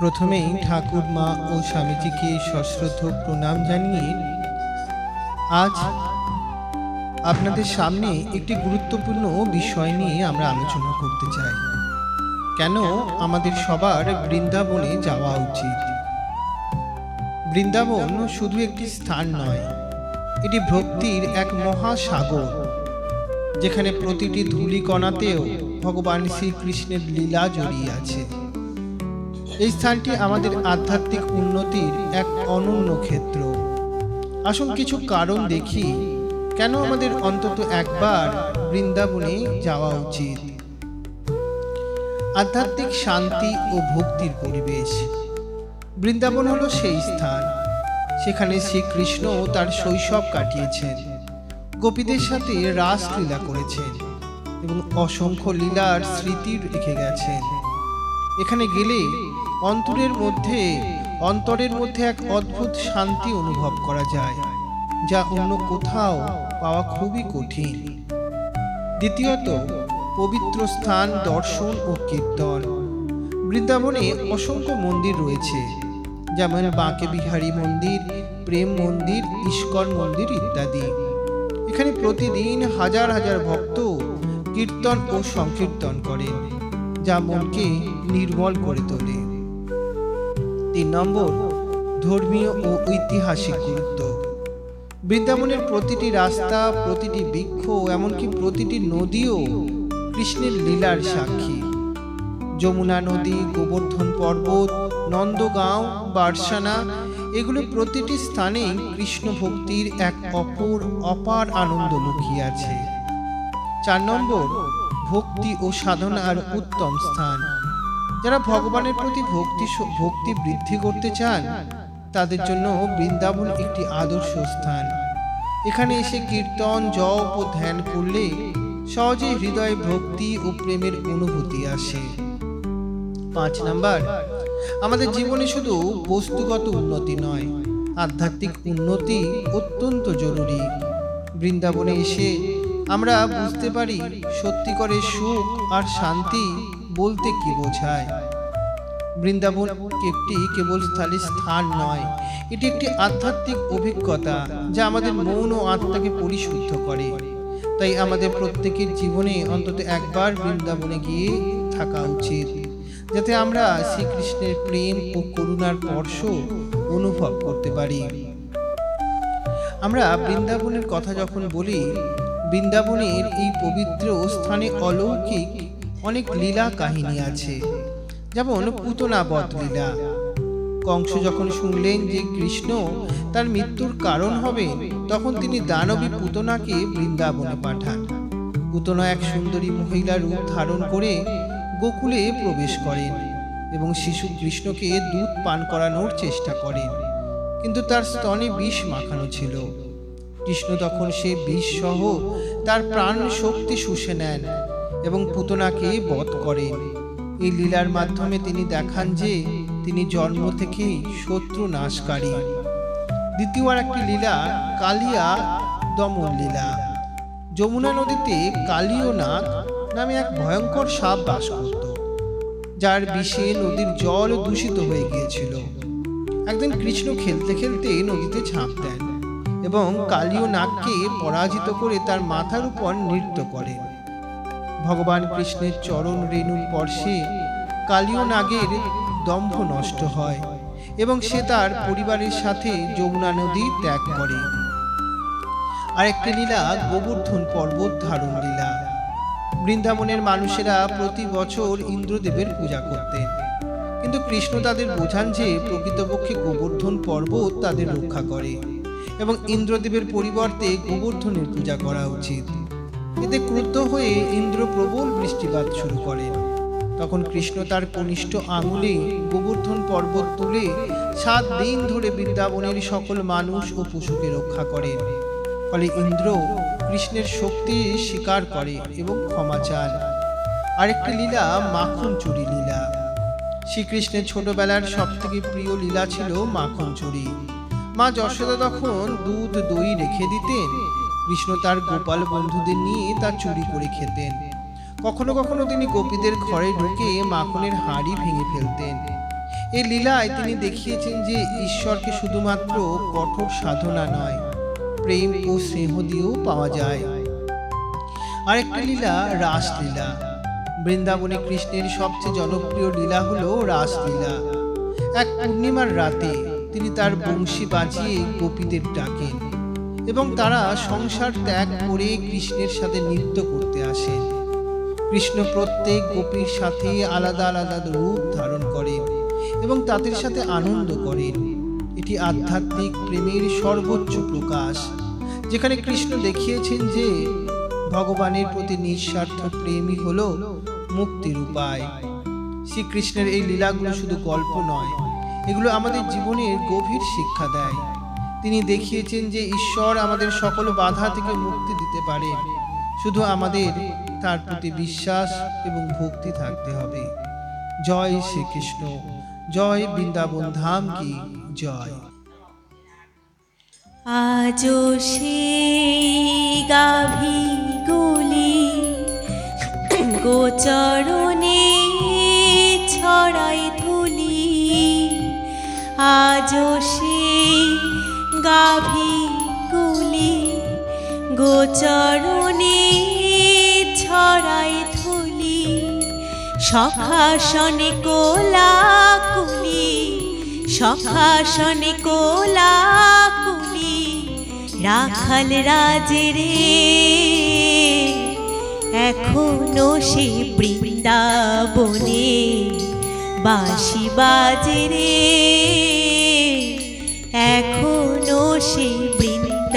প্রথমেই ঠাকুর, মা ও স্বামীজিকে সশ্রদ্ধ প্রণাম জানিয়ে আজ আপনাদের সামনে একটি গুরুত্বপূর্ণ বিষয় নিয়ে আমরা আলোচনা করতে চাই। কেন আমাদের সবার বৃন্দাবনে যাওয়া উচিত? বৃন্দাবন শুধু একটি স্থান নয়, এটি ভক্তির এক মহাসাগর, যেখানে প্রতিটি ধূলিকণাতেও ভগবান শ্রীকৃষ্ণের লীলা জড়িয়ে আছে। এই স্থানটি আমাদের আধ্যাত্মিক উন্নতির এক অনন্য ক্ষেত্র। আসুন কিছু কারণ দেখি, কেন আমাদের অন্তত একবার বৃন্দাবনে যাওয়া উচিত। আধ্যাত্মিক শান্তি ও ভক্তির পরিবেশ। বৃন্দাবন হলো সেই স্থান, সেখানে শ্রীকৃষ্ণ তার শৈশব কাটিয়েছেন, গোপীদের সাথে রাসলীলা করেছেন এবং অসংখ্য লীলার স্মৃতি রেখে গেছেন। এখানে গেলে অন্তরের মধ্যে অন্তরের মধ্যে এক অদ্ভুত শান্তি অনুভব করা যায়, যা অন্য কোথাও পাওয়া খুবই কঠিন। দ্বিতীয়ত, পবিত্র স্থান, দর্শন ও কীর্তন। বৃন্দাবনে অসংখ্য মন্দির রয়েছে, যেমন বাঁকে বিহারী মন্দির, প্রেম মন্দির, ইস্কন মন্দির ইত্যাদি। এখানে প্রতিদিন হাজার হাজার ভক্ত কীর্তন ও সংকীর্তন করেন, যা মনকে নির্মল করে তোলে। তিন নম্বর, ধর্মীয় ও ঐতিহাসিক গুরুত্ব। বৃন্দাবনের প্রতিটি রাস্তা, প্রতিটি বৃক্ষ, এমনকি প্রতিটি নদীও কৃষ্ণের লীলার সাক্ষী। যমুনা নদী, গোবর্ধন পর্বত, নন্দগাঁও, বারসানা, এগুলো প্রতিটি স্থানেই কৃষ্ণ ভক্তির এক অপর, অপার আনন্দ লুকিয়ে আছে। চার নম্বর, ভক্তি ও সাধনার উত্তম স্থান। যারা ভগবানের প্রতি ভক্তি ভক্তি বৃদ্ধি করতে চান, তাদের জন্য বৃন্দাবন একটি আদর্শ স্থান। এখানে এসে কীর্তন, জপ ও ধ্যান করলে সহজেই হৃদয়ে ভক্তি ও প্রেমের অনুভূতি আসে। পাঁচ নাম্বার, আমাদের জীবনে শুধু বস্তুগত উন্নতি নয়, আধ্যাত্মিক উন্নতি অত্যন্ত জরুরি। বৃন্দাবনে এসে আমরা বুঝতে পারি সত্যিকরের সুখ আর শান্তি বলতে কি বোঝায়? বৃন্দাবন একটি কেবল স্থায়ী স্থান নয়। এটি একটি আধ্যাত্মিক অভিজ্ঞতা যা আমাদের মন ও আত্মাকে পরিশুদ্ধ করে। তাই আমাদের প্রত্যেকের জীবনে অন্তত একবার বৃন্দাবনে গিয়ে থাকা উচিত, যাতে আমরা শ্রীকৃষ্ণের প্রেম ও করুণার স্পর্শ অনুভব করতে পারি। আমরা বৃন্দাবনের কথা যখন বলি, বৃন্দাবনের এই পবিত্র স্থানে অলৌকিক অনেক লীলা কাহিনী আছে। যেমন পুতনা বধ লীলা। কংস যখন শুনলেন যে কৃষ্ণ তার মৃত্যুর কারণ হবে, তখন তিনি দানবী পুতনাকে বৃন্দাবনে পাঠান। পুতনা এক সুন্দরী মহিলা রূপ ধারণ করে গোকুলে প্রবেশ করেন এবং শিশু কৃষ্ণকে দুধ পান করানোর চেষ্টা করেন। কিন্তু তার স্তনে বিষ মাখানো ছিল। কৃষ্ণ তখন সে বিষ সহ তার প্রাণ শক্তি শুষে নেন। এবং পুতনাকে বধ করেন এই লীলার মাধ্যমে তিনি দেখান যে তিনি জন্ম থেকেই শত্রু নাশকারী। দ্বিতীয় আর একটি লীলা কালিয়া দমন লীলা। যমুনা নদীতে কালীয় নাগ নামে এক ভয়ঙ্কর সাপ বাস করত, যার বিষে নদীর জল দূষিত হয়ে গিয়েছিল। একদিন কৃষ্ণ খেলতে খেলতে নদীতে ঝাঁপ দেন এবং কালীয় নাগকে পরাজিত করে তার মাথার উপর নৃত্য করেন। ভগবান কৃষ্ণের চরণ রেণুর স্পর্শে কালীয় নাগের দম্ভ নষ্ট হয় এবং সে তার পরিবারের সাথে যমুনা নদী ত্যাগ করে। আরেকটি লীলা গোবর্ধন পর্বত ধারণ লীলা। বৃন্দাবনের মানুষেরা প্রতি বছর ইন্দ্রদেবের পূজা করতেন। কিন্তু কৃষ্ণ তাদের বোঝান যে প্রকৃতপক্ষে গোবর্ধন পর্বত তাদের রক্ষা করে এবং ইন্দ্রদেবের পরিবর্তে গোবর্ধনের পূজা করা উচিত। এতে ক্রুদ্ধ হয়ে ইন্দ্র প্রবল বৃষ্টিপাত শুরু করেন। তখন কৃষ্ণ তার কনিষ্ঠ আঙুলে গোবর্ধন পর্বত তুলে সাত দিন ধরে বৃন্দাবনের সকল মানুষ ও পশুকে রক্ষা করেন। ফলে ইন্দ্র কৃষ্ণের শক্তি স্বীকার করে এবং ক্ষমা চান। আরেকটি লীলা মাখন চুরি লীলা। শ্রীকৃষ্ণের ছোটবেলার সব থেকে প্রিয় লীলা ছিল মাখন চুরি। মা যশোদা তখন দুধ, দই রেখে দিতেন। কৃষ্ণ তার গোপাল বন্ধুদের নিয়ে তা চুরি করে খেতেন। কখনো কখনো তিনি গোপীদের ঘরে ঢুকে মাখনের হাঁড়ি ভেঙে ফেলতেন। এই লীলায় তিনি দেখিয়েছেন যে ঈশ্বরকে শুধুমাত্র কঠোর সাধনা নয়, প্রেম ও স্নেহ দিয়েও পাওয়া যায়। আরেকটা লীলা রাসলীলা। বৃন্দাবনে কৃষ্ণের সবচেয়ে জনপ্রিয় লীলা হলো রাসলীলা। এক পূর্ণিমার রাতে তিনি তার বংশী বাজিয়ে গোপীদের ডাকেন। এবং তারা সংসার ত্যাগ করে কৃষ্ণের সাথে নৃত্য করতে আসেন কৃষ্ণ প্রত্যেক গোপীর সাথে আলাদা আলাদা রূপ ধারণ করেন এবং তাদের সাথে আনন্দ করেন। এটি আধ্যাত্মিক প্রেমের সর্বোচ্চ প্রকাশ, যেখানে কৃষ্ণ দেখিয়েছেন যে ভগবানের প্রতি নিঃস্বার্থ প্রেমই হল মুক্তির উপায়। শ্রীকৃষ্ণের এই লীলাগুলো শুধু গল্প নয়, এগুলো আমাদের জীবনের গভীর শিক্ষা দেয়। তিনি দেখিয়েছেন যে ঈশ্বর আমাদের সকল বাধা থেকে মুক্তি দিতে পারেন শুধু আমাদের তার প্রতি বিশ্বাস এবং ভক্তি থাকতে হবে। জয় শ্রীকৃষ্ণ। জয় বৃন্দাবন ধাম কি জয়। আজও সেই গাভী গুলি গোচরণে ছড়াই ধুলি। আজও সেই গাভী গুলি গোচরণে ছড়াই ধুলি। সখাসনে কোলাকুলি সখাসনে কোলাকুলি রাখাল রাজরে এখনও সে বৃন্দাবনে বাঁশি বাজে রে। এখনও সে বৃন্দাবনে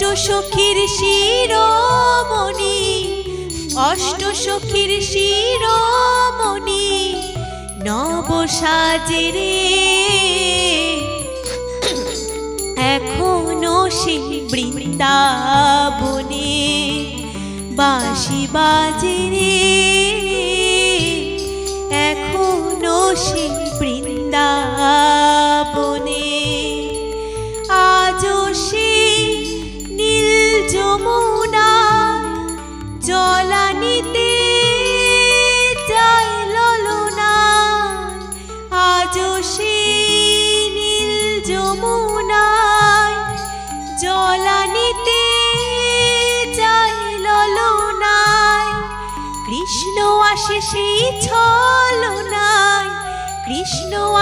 অষ্ট সখীর শিরোমণি অষ্ট সখীর শিরোমণি নব সাজরে এখনও সে বৃন্দাবনে বাসি বাজে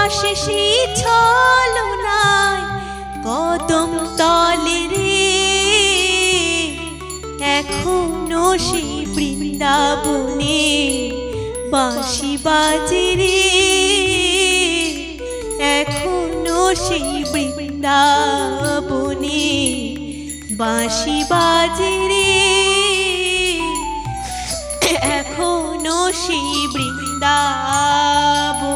আসে সেই ছলনায় কদম তলে রে। এখনও সেই বৃন্দাবনে বাঁশি বাজে রে। এখনও সেই বৃন্দাবনে বাঁশি বাজে রে। এখনও সেই বৃন্দাবনে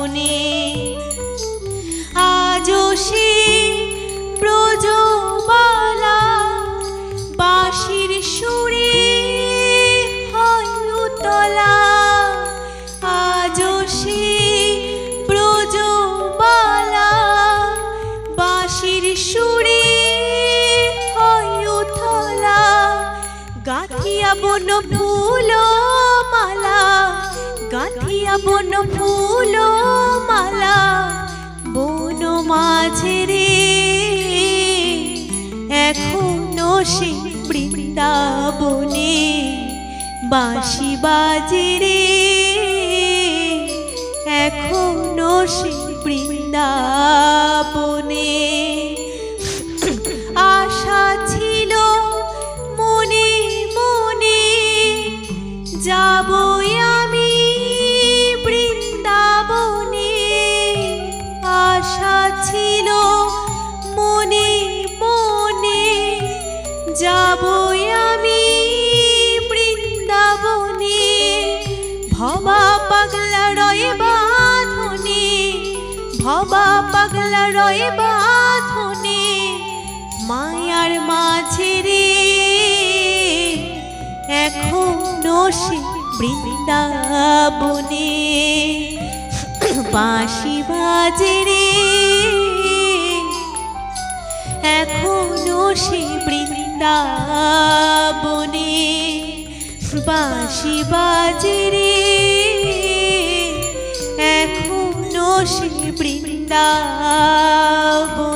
বন ফুল মালা গাথিয়া বন ফুল মালা বন মাঝে রে। এখনও সে বৃন্দাবনে বাঁশি বাজে রে। এখনও সে বৃন্দাবনে জড়য় বাঁধনে মায়ার মাঝে রে এখন সে বৃন্দাবনে বাঁশি বাজে রে এখনও সে বৃন্দাবনে বাঁশি বাজে রে এখনও সে বৃন্দ বৃন্দাবনে